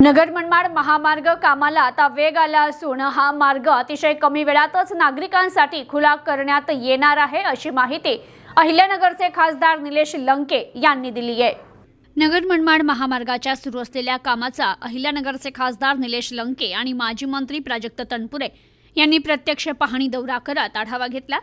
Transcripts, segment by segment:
नगर मनमाड महामार्ग कामाला आता वेग आला असून हा मार्ग अतिशय कमी वेळातच नागरिकांसाठी खुला करण्यात येणार आहे अशी माहिती अहिल्यानगरचे खासदार निलेश लंके यांनी दिली आहे. नगर मनमाड महामार्गाच्या सुरू असलेल्या कामाचा अहिल्यानगरचे खासदार निलेश लंके आणि माजी मंत्री प्राजक्त तनपुरे यांनी प्रत्यक्ष पाहणी दौरा करत आढावा घेतला.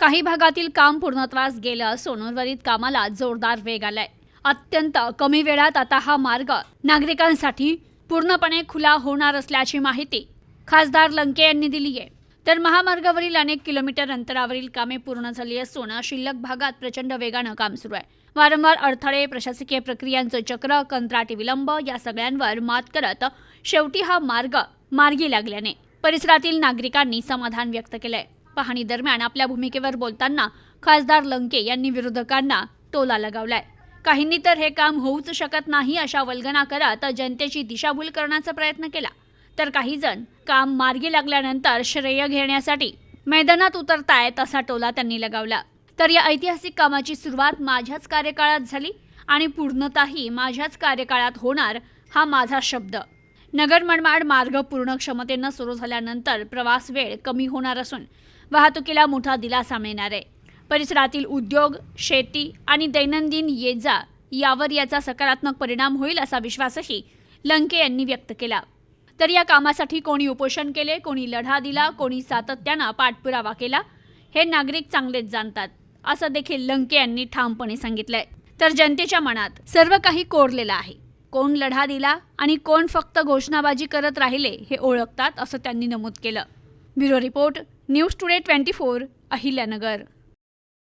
काही भागातील काम पूर्णत्वास गेलं असून उर्वरित कामाला जोरदार वेग आलाय. अत्यंत कमी वेळात आता हा मार्ग नागरिकांसाठी पूर्णपणे खुला होणार असल्याची माहिती खासदार लंके यांनी दिली आहे. तर महामार्गावरील अनेक किलोमीटर अंतरावरील कामे पूर्ण झाली असून शिल्लक भागात प्रचंड वेगानं काम सुरू आहे. वारंवार अडथळे प्रशासकीय प्रक्रियांचं चक्र कंत्राटी विलंब या सगळ्यांवर मात करत शेवटी हा मार्ग मार्गी लागल्याने परिसरातील नागरिकांनी समाधान व्यक्त केलंय. पाहणी दरम्यान आपल्या भूमिकेवर बोलताना खासदार लंके यांनी विरोधकांना टोला लगावलाय. काहींनी तर हे काम होऊच शकत नाही अशा वल्गना करत जनतेची दिशाभूल करण्याचा प्रयत्न केला. तर काही जण काम मार्गी लागल्यानंतर श्रेय घेण्यासाठी मैदानात उतरतायत असा टोला त्यांनी लगावला. तर या ऐतिहासिक कामाची सुरुवात माझ्याच कार्यकाळात झाली आणि पूर्णताही माझ्याच कार्यकाळात होणार हा माझा शब्द. नगर मनमाड मार्ग पूर्ण क्षमतेनं सुरू झाल्यानंतर प्रवास वेळ कमी होणार असून वाहतुकीला मोठा दिलासा मिळणार आहे. परिसरातील उद्योग शेती आणि दैनंदिन ये जा यावर याचा सकारात्मक परिणाम होईल असा विश्वासही लंके यांनी व्यक्त केला. तर या कामासाठी कोणी उपोषण केले कोणी लढा दिला कोणी सातत्यानं पाठपुरावा केला हे नागरिक चांगलेच जाणतात असं देखील लंके यांनी ठामपणे सांगितलंय. तर जनतेच्या मनात सर्व काही कोरलेलं आहे. कोण लढा दिला आणि कोण फक्त घोषणाबाजी करत राहिले हे ओळखतात असं त्यांनी नमूद केलं. Bureau report news today twenty four Ahilyanagar.